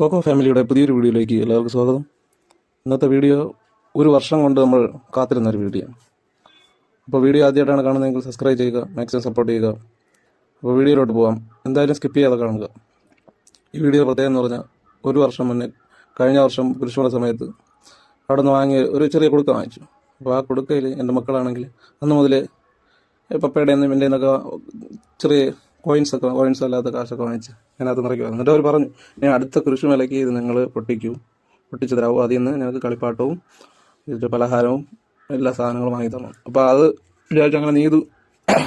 Coco ഫാമിലിയുടെ പുതിയൊരു വീഡിയോയിലേക്ക് എല്ലാവർക്കും സ്വാഗതം. ഇന്നത്തെ വീഡിയോ ഒരു വർഷം കൊണ്ട് നമ്മൾ കാത്തിരുന്ന ഒരു വീഡിയോ. അപ്പോൾ വീഡിയോ ആദ്യമായിട്ടാണ് കാണുന്നതെങ്കിൽ സബ്സ്ക്രൈബ് ചെയ്യുക മാക്സിമം സപ്പോർട്ട് ചെയ്യുക. അപ്പോൾ വീഡിയോയിലോട്ട് പോകാം എന്തായാലും സ്കിപ്പ് ചെയ്യാതെ കാണുക. ഈ വീഡിയോ പ്രത്യേകം എന്ന് പറഞ്ഞാൽ ഒരു വർഷം മുന്നേ കഴിഞ്ഞ വർഷം കുരിശുമല സമയത്ത് അവിടെ നിന്ന് വാങ്ങിയ ഒരു ചെറിയ കുടുക്ക വാങ്ങിച്ചു. അപ്പോൾ ആ കുടുക്കയിൽ എന്റെ മക്കളാണെങ്കിൽ അന്ന് മുതലേ പപ്പയുടെ നിന്നും എന്റെ ചെറിയ കോയിൻസ് ഒക്കെ കോയിൻസ് അല്ലാത്ത കാശൊക്കെ വാങ്ങിച്ച് അതിനകത്ത് നിറയ്ക്കുക. എന്നിട്ട് അവർ പറഞ്ഞു ഞാൻ അടുത്ത കൃഷി കുരിശുമലയ്ക്ക് ഇത് നിങ്ങൾ പൊട്ടിക്കൂ. പൊട്ടിച്ച് തരാവും. അതിൽ നിന്ന് ഞങ്ങൾക്ക് കളിപ്പാട്ടവും പലഹാരവും എല്ലാ സാധനങ്ങളും വാങ്ങി തന്നു അപ്പോൾ അത് വിചാരിച്ചു അങ്ങനെ നീതു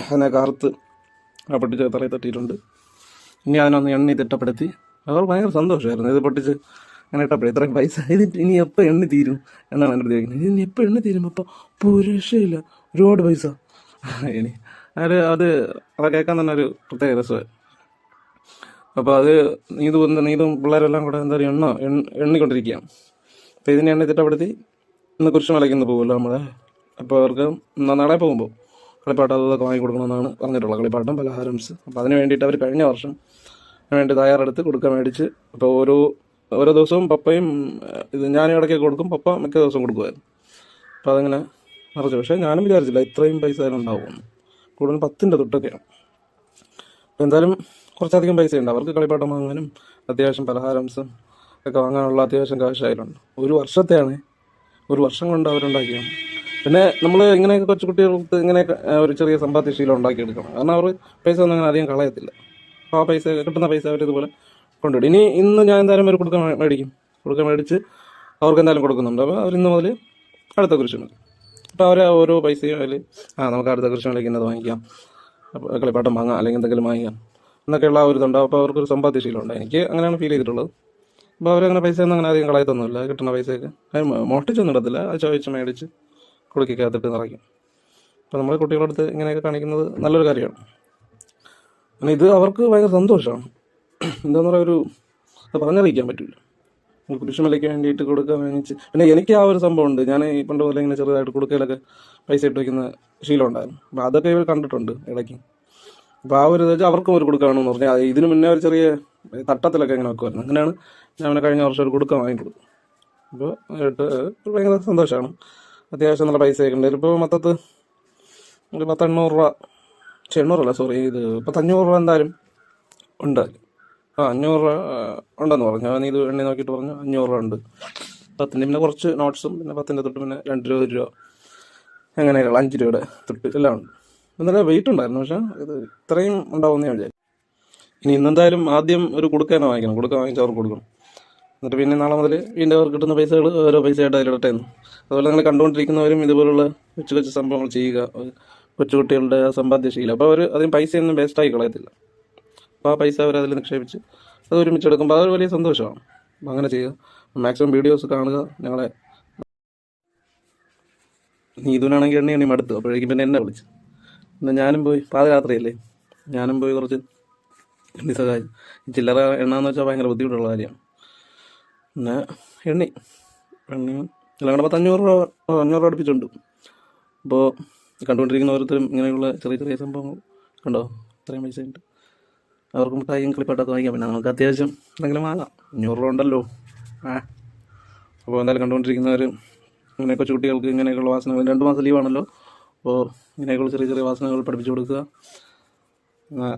അതിനെ കറുത്ത് ആ പൊട്ടിച്ച് തറയിൽ തട്ടിയിട്ടുണ്ട്. ഇനി അതിനൊന്ന് എണ്ണി തിട്ടപ്പെടുത്തി. അവർ ഭയങ്കര സന്തോഷമായിരുന്നു. ഇത് പൊട്ടിച്ച് അങ്ങനെ ഇട്ടപ്പോഴേ ഇത്രയും പൈസ. ഇത് ഇനി എപ്പോൾ എണ്ണി തീരും എന്നാണ് എന്റെ ചോദിക്കുന്നത്. ഇനി എപ്പോൾ എണ്ണി തീരും? അപ്പോൾ ഒരു ഒരുപാട് പൈസ. ഇനി അത് അത് അത് കേൾക്കാൻ തന്നെ ഒരു പ്രത്യേക രസമായി. അപ്പോൾ അത് നീതു നീതും പിള്ളേരെല്ലാം കൂടെ എന്താ പറയുക എണ്ണ എണ്ണ- എണ്ണിക്കൊണ്ടിരിക്കുകയാണ്. അപ്പോൾ ഇതിനെ എണ്ണി തിട്ടപ്പെടുത്തി ഇന്ന് കുറിച്ച് ഇന്ന് പോകുമല്ലോ നമ്മളെ. അപ്പോൾ അവർക്ക് നാളെ പോകുമ്പോൾ കളിപ്പാട്ടം അതൊക്കെ വാങ്ങി കൊടുക്കണമെന്നാണ് പറഞ്ഞിട്ടുള്ളത് കളിപ്പാട്ടം പലഹാരംസ് അപ്പോൾ അതിന് വേണ്ടിയിട്ട് അവർ കഴിഞ്ഞ വർഷം വേണ്ടി തയ്യാറെടുത്ത് കൊടുക്കാൻ മേടിച്ച് അപ്പോൾ ഓരോ ഓരോ ദിവസവും പപ്പയും ഇത് ഞാൻ ഇടയ്ക്ക് കൊടുക്കും പപ്പ മിക്ക ദിവസവും കൊടുക്കുമായിരുന്നു. അപ്പോൾ അതങ്ങനെ നിറച്ചു. പക്ഷേ ഞാനും വിചാരിച്ചില്ല ഇത്രയും പൈസ അതിനുണ്ടാവുമെന്ന് കൂടുതൽ പത്തിന്റെ തൊട്ടൊക്കെയാണ്. എന്തായാലും കുറച്ചധികം പൈസ ഉണ്ട് അവർക്ക് കളിപ്പാട്ടം വാങ്ങാനും അത്യാവശ്യം പലഹാരംസും ഒക്കെ വാങ്ങാനുള്ള അത്യാവശ്യം കാശ് അതിലുണ്ട് ഒരു വർഷത്തെയാണ് ഒരു വർഷം കൊണ്ട് അവരുണ്ടാക്കിയാണ് പിന്നെ നമ്മൾ ഇങ്ങനെയൊക്കെ കൊച്ചു കുട്ടികൾക്ക് ഇങ്ങനെയൊക്കെ ഒരു ചെറിയ സമ്പാദ്യ ശീലം ഉണ്ടാക്കിയെടുക്കണം. കാരണം അവർ പൈസ ഒന്നും അങ്ങനെ അധികം കളയത്തില്ല. അപ്പോൾ ആ പൈസ കിട്ടുന്ന പൈസ അവർ ഇതുപോലെ കൊണ്ടുവിടും ഇനി ഇന്ന് ഞാൻ എന്തായാലും ഒരു കൊടുക്കാൻ മേടിക്കും. കൊടുക്കാൻ മേടിച്ച് അവർക്ക് എന്തായാലും കൊടുക്കുന്നുണ്ട്. അപ്പോൾ അവർ ഇന്ന് മുതൽ അടുത്ത കുറിച്ച് അപ്പോൾ അവർ ഓരോ പൈസയും അതിൽ ആ നമുക്ക് അടുത്ത കൃഷി ഇന്നത് വാങ്ങിക്കാം. കളിപ്പാട്ടം വാങ്ങാം അല്ലെങ്കിൽ എന്തെങ്കിലും വാങ്ങിക്കാം. എന്നൊക്കെയുള്ള ഒരു ഇതുണ്ടാവും അപ്പോൾ അവർക്കൊരു സമ്പാദ്യശീലമുണ്ട്. എനിക്ക് അങ്ങനെയാണ് ഫീൽ ചെയ്തിട്ടുള്ളത്. അപ്പോൾ അവരങ്ങനെ പൈസ ഒന്നും അങ്ങനെ അധികം കളയത്തൊന്നുമില്ല. കിട്ടുന്ന പൈസയൊക്കെ. അത് മോട്ടിച്ചൊന്നും ഇടത്തില്ല. അത് ചോദിച്ച് മേടിച്ച് കുടുക്കിക്കകത്തിട്ട് നിറയ്ക്കും. അപ്പോൾ നമ്മൾ കുട്ടികളുടെ അടുത്ത് ഇങ്ങനെയൊക്കെ കാണിക്കുന്നത് നല്ലൊരു കാര്യമാണ്. പിന്നെ ഇത് അവർക്ക് ഭയങ്കര സന്തോഷമാണ്. എന്താണെന്ന് പറയുക ഒരു അത് പറഞ്ഞറിയിക്കാൻ പറ്റില്ല കുരിശുമലയ്ക്ക് വേണ്ടിയിട്ട് കൊടുക്കാൻ വേണ്ടി പിന്നെ എനിക്ക് ആ ഒരു സംഭവം ഉണ്ട് ഞാൻ ഈ പണ്ട് പോലെ ഇങ്ങനെ ചെറുതായിട്ട് കൊടുക്കലൊക്കെ പൈസ ഇട്ട് വയ്ക്കുന്ന ശീലം ഉണ്ടായിരുന്നു. അപ്പം അതൊക്കെ ഇവർ കണ്ടിട്ടുണ്ട് ഇടയ്ക്ക്. അപ്പോൾ ആ ഒരു ഇത് വെച്ചാൽ അവർക്കും ഒരു കൊടുക്കാണെന്ന് പറഞ്ഞാൽ ഇതിന് മുന്നേ ഒരു ചെറിയ തട്ടത്തിലൊക്കെ ഇങ്ങനെ വെക്കുമായിരുന്നു അങ്ങനെയാണ് ഞാൻ അവനെ കഴിഞ്ഞ വർഷം ഒരു കൊടുക്കാൻ വാങ്ങി കൊടുത്തു അപ്പോൾ ആയിട്ട് ഭയങ്കര സന്തോഷമാണ്. അത്യാവശ്യം നല്ല പൈസയൊക്കെ ഉണ്ട്. ഇപ്പോൾ മൊത്തത്ത് ഒരു പത്തെണ്ണൂറ് രൂപ എണ്ണൂറല്ല സോറി ഇത് പത്തഞ്ഞൂറ് രൂപ എന്തായാലും ഉണ്ട്. ആ അഞ്ഞൂറ് രൂപ ഉണ്ടെന്ന് പറഞ്ഞു. ഞാൻ ഇത് എണ്ണി നോക്കിയിട്ട് പറഞ്ഞു അഞ്ഞൂറ് രൂപ ഉണ്ട്. പത്തിന്റെ പിന്നെ കുറച്ച് നോട്ട്സും പിന്നെ പത്തിന്റെ തൊട്ട് പിന്നെ രണ്ട് രൂപ ഒരു രൂപ. എങ്ങനെയുള്ള അഞ്ച് രൂപയുടെ തൊട്ട് എല്ലാം ഉണ്ട്. എന്നാലും വെയിറ്റ് ഉണ്ടായിരുന്നു പക്ഷേ ഇത് ഇത്രയും ഉണ്ടാവുമെന്ന് ഞാൻ വിചാരിച്ചു. ഇനി ഇന്നെന്തായാലും ആദ്യം ഒരു കൊടുക്കാനോ വാങ്ങിക്കണം. കൊടുക്കാൻ വാങ്ങിച്ച് അവർക്ക് കൊടുക്കണം. എന്നിട്ട് പിന്നെ നാളെ മുതൽ വീണ്ടും അവർക്ക് കിട്ടുന്ന പൈസകൾ ഓരോ പൈസയായിട്ട് അതിലിടട്ടെ എന്ന്. അതുപോലെ നിങ്ങൾ കണ്ടുകൊണ്ടിരിക്കുന്നവരും ഇതുപോലുള്ള കൊച്ചു കൊച്ചു സംഭവങ്ങൾ ചെയ്യുക. കൊച്ചുകുട്ടികളുടെ സമ്പാദ്യ ശീലം അപ്പോൾ അവർ അതിന് പൈസയൊന്നും വേസ്റ്റായി കളയത്തില്ല. അപ്പോൾ ആ പൈസ അവർ അതിൽ നിക്ഷേപിച്ച് അത് ഒരുമിച്ചെടുക്കുമ്പോൾ അതൊരു വലിയ സന്തോഷമാണ്. അപ്പോൾ അങ്ങനെ ചെയ്യുക മാക്സിമം വീഡിയോസ് കാണുക ഞങ്ങളെ നീതുവിനാണെങ്കിൽ എണ്ണി എണ്ണി മടുത്തു. അപ്പോഴേക്കും പിന്നെ എന്നെ വിളിച്ചു. എന്നാൽ ഞാനും പോയി പാതരാത്രിയല്ലേ? ഞാനും പോയി കുറച്ച് എണ്ണി സഹായിച്ചു ചില്ലറ എണ്ണാന്ന് വെച്ചാൽ ഭയങ്കര ബുദ്ധിമുട്ടുള്ള കാര്യമാണ്. പിന്നെ എണ്ണി. എണ്ണി. എല്ലാം കൂടെ പത്തഞ്ഞൂറ് രൂപ അഞ്ഞൂറ് രൂപ അടുപ്പിച്ചുണ്ട് അപ്പോൾ കണ്ടുകൊണ്ടിരിക്കുന്ന ഓരോരുത്തരും ഇങ്ങനെയുള്ള ചെറിയ ചെറിയ സംഭവങ്ങൾ കണ്ടോ? ഇത്രയും പൈസ ഉണ്ട്. അവർക്ക് മിഠായിയും കളിപ്പാട്ടൊക്കെ വാങ്ങിക്കാം. പിന്നെ നമുക്ക് അത്യാവശ്യം എന്തെങ്കിലും വാങ്ങാം. അഞ്ഞൂറ് രൂപ ഉണ്ടല്ലോ. ആ. അപ്പോൾ എന്തായാലും കണ്ടുകൊണ്ടിരിക്കുന്നവർ ഇങ്ങനെ കൊച്ചു കുട്ടികൾക്ക് ഇങ്ങനെയൊക്കെയുള്ള വാസനകൾ രണ്ട് മാസം ലീവാണല്ലോ. അപ്പോൾ ഇങ്ങനെയൊക്കെയുള്ള ചെറിയ ചെറിയ വാസനകൾ പഠിപ്പിച്ചു കൊടുക്കുക.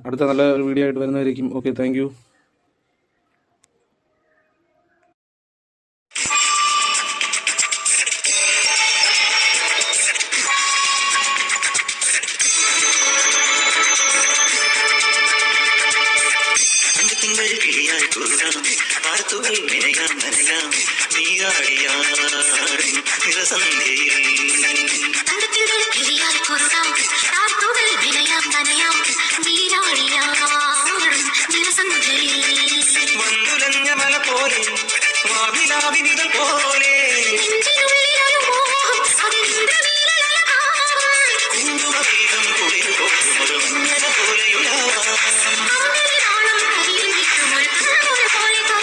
അടുത്ത നല്ല വീഡിയോ ആയിട്ട് വരുന്നതായിരിക്കും ഓക്കെ താങ്ക് പാർത്തുകൾ നിനയാം നനയാം നീയാടിയാടും നിറസന്ധ്യയിൽ തടുത്തിടൽ കിളിയായി കുറുകാം താർത്തുകൾ വിനയാം നനയാം നീരാടിയാടും നിറസന്ധ്യയിൽ വന്നുലഞ്ഞ മല പോലെ വാവിലാവിനിതൾ പോലെ